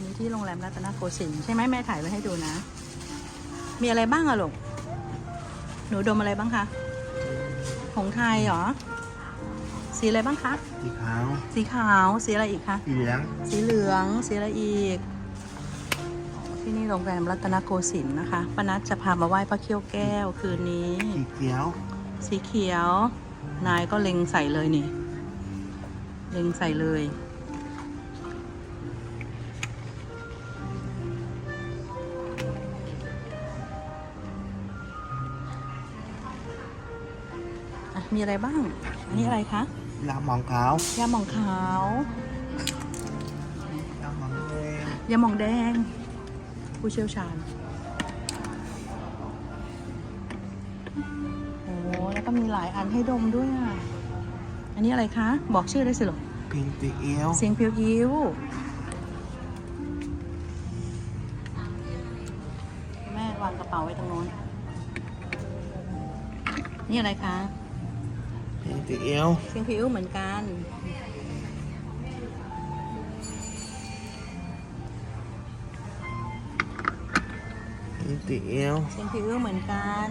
นนี้ที่โรงแรมรัตนโกสินทร์ใช่ไหมแม่ถ่ายไว้ให้ดูนะ มีอะไรบ้างอะลูก หนูดมอะไรบ้างคะของไทยเหรอ สีอะไรบ้างคะ สีขาว สีขาว สีอะไรอีกคะ สีเหลือง สีเหลือง สีอะไรอีก ที่นี่โรงแรมรัตนโกสินทร์นะคะป้านัทจะพามาไหว้พระเขี้ยวแก้วคืนนี้ สีเขียว สีเขียว นายก็เล็งใส่เลยนี่ เล็งใส่เลย มีอะไรบ้าง อันนี้อะไรคะลาหมองขาว ยาหม่องขาวลาหมองแดงยาหม่องแดง ผู้เชี่ยวชาญ โอ้แล้วก็มีหลายอันให้ดมด้วยอะ อันนี้อะไรคะ บอกชื่อได้สิลูกเพลงตีเอวเสียงเพียวยิ้วแม่วางกระเป๋าไว้ตรงโน้น นี่อะไรคะเพลง ตีเอวเสียงเพียวยิ้วเหมือนกันเพลงตีเอวเสียงเพียวยิ้วเหมือนกัน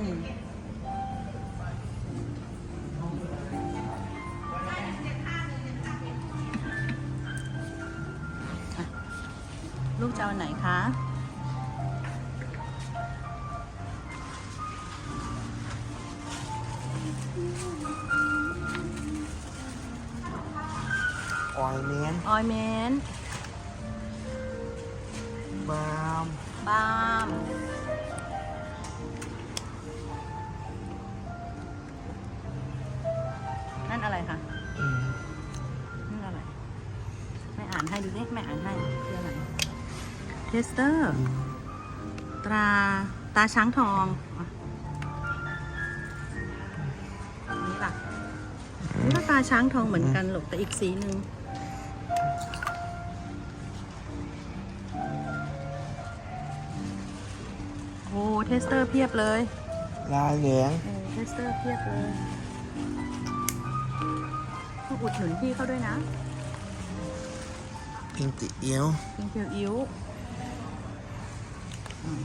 อะลูกจะเอาอันไหนคะ ออยเมนออยเมนบามบาล์มนั่นอะไรคะอืมนั่นอะไร ไม่อ่านให้ดูสิไม่อ่านให้คืออะไร เทสเตอร์ ตรา ตาช้างทองอะอันนี้ล่ะนี่ก็ตาช้างทองเหมือนกันหรอกแต่อีกสีหนึ่ง เทสเตอร์เพียบเลยลาเหลืองเออเทสเตอร์เพียบเลยต้องอุดหนุนพี่เขาด้วยนะเพลงตีเอวเป็นเพียวอิ้วอืม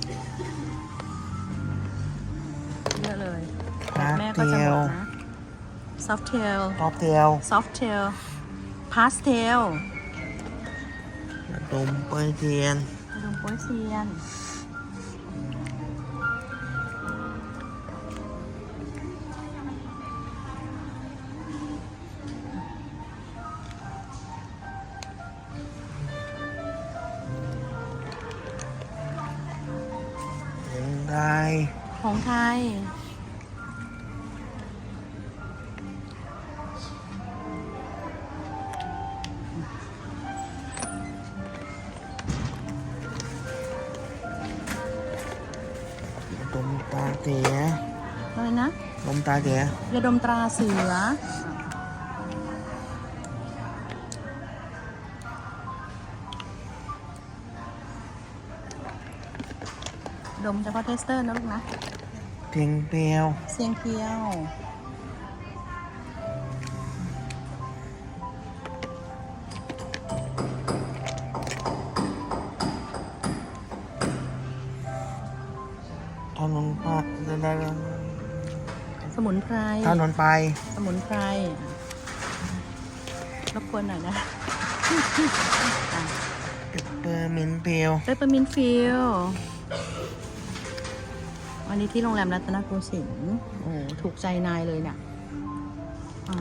เยอะเลยฮาร์แม่ดก็เทจะหมลดนะ soft tail ท็อปเทล soft tail pastel ระดมเปยเทียนขนมโป้ยเซียน ไทย ของไทยระดมตาเถียอะไรนะลมตาเถียยาดมตราเสือ ดมเฉพาะเทสเตอร์นะลูกนะเพลงเปียว เสียงเพียว ถนนปะสมุนไพร ถนนไป สมุนไพรรบกวนหน่อยนะเปอร์มินเปียว เปปเปอร์มินฟิล วันนี้ที่โรงแรมรัตนโกสินทร์โอ้ถูกใจนายเลยเนี่ยอ่า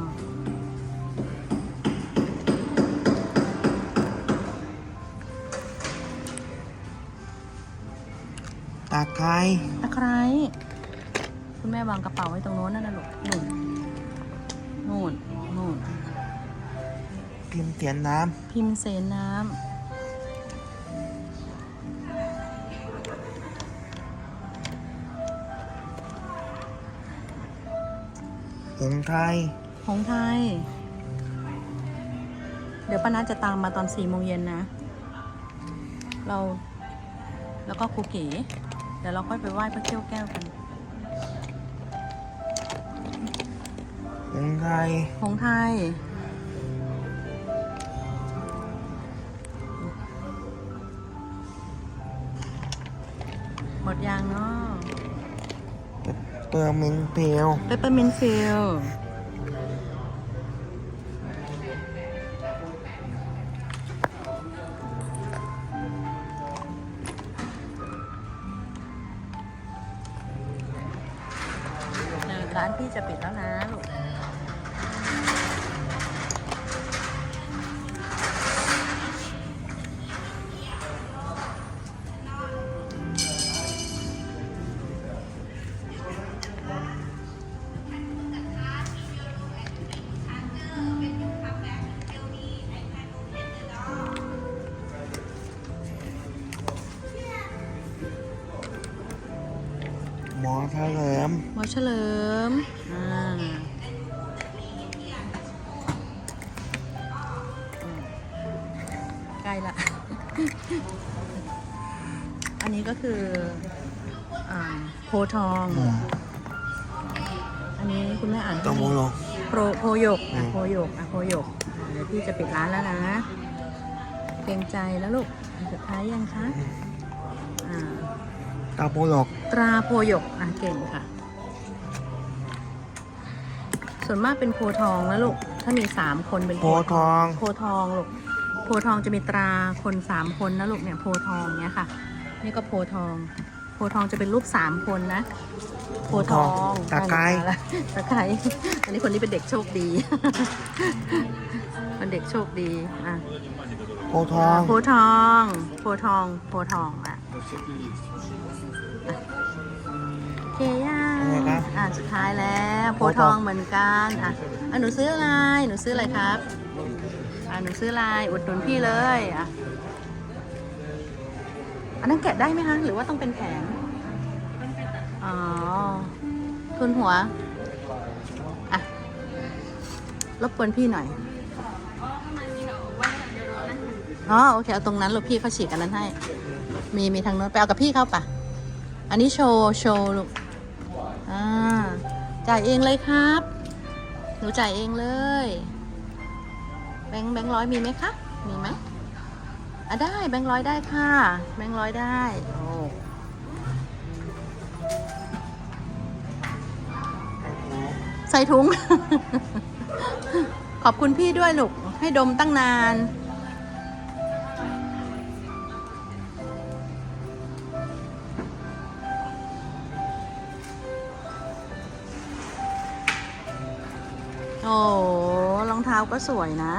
ตาไคร้ตะไคร้คุณแม่วางกระเป๋าไว้ตรงโน้นนั่นนะลูกนู่นนู่นนู่นพิมพ์เตียนน้พิมพ์เสนน้ำ ขงไทยขงไทย เดี๋ยวป้านัทจะตามมาตอนสี่โมงเย็นนะ เรา แล้วก็ครูเก๋ เดี๋ยวเราค่อยไปไหว้พระเกี้ยวแก้วกันขงไทยขงไทย หมดยางเนาะ เปอร์มินเพลเปปเปอร์มินฟิลร้านพี่จะปิดแล้วนะลูก เฉลิมหมอเฉลิมอ่าอืมใกล้ละ อันนี้ก็คืออ่าโพธิ์ทอง อันนี้คุณแม่อ่านตะโมโลโปรโพหยกอะอืมโพหยกอะโพหยกอะเดี๋ยวพี่จะปิดร้านแล้วนะเกรงใจแล้วลูกอันสุดท้ายยังคะ อ่า ตะโมโลกตราโพหยกอะเก่งค่ะ ส่วนมากเป็นโพธิ์ทองนะลูก ถ้ามีสามคนเป็นโพธิ์ทอง โพธิ์ทองลูก โพธิ์ทองจะมีตราคนสามคนนะลูกเนี่ยโพธิ์ทองเนี้ยค่ะ นี่ก็โพธิ์ทอง โพธิ์ทองจะเป็นรูปสามคนนะ โพธิ์ทอง ตะไคร้นั่นแหละตะไคร้อันนี้คนนี้เป็นเด็กโชคดีเป็นเด็กโชคดี อะ โพธิ์ทอง โพธิ์ทอง โพธิ์ทอง โพธิ์ทองอะอะโอ เคยังอะไรครับอะสุดท้ายแล้วโพโพธิ์ธิ์ททอองงเหมือนกันอะอะหนูซื้ออะไรหนูซื้ออะไรครับอะหนูซื้ออะไรอุดหนุนพี่เลยอะอันนั้นแกะได้ไหมคะหรือว่าต้องเป็นแผงอ๋อทุนหัวอะรบกวนพี่หน่อยอ๋อโอเคเอาตรงนั้นลูกพี่เขาฉีกอันนั้นให้ มีมีทางโน้นไปเอากับพี่เขาปะ อันนี้โชว์ โชว์ลูก อ่า จ่ายเองเลยครับ หนูจ่ายเองเลย แบงค์แบงค์ร้อยมีไหมคะ มีไหมอะได้ แบงค์ร้อยได้ค่ะ แบงค์ร้อยได้ โอ้ใส่ถุง ขอบคุณพี่ด้วยลูก ให้ดมตั้งนาน รองเท้าก็สวยนะ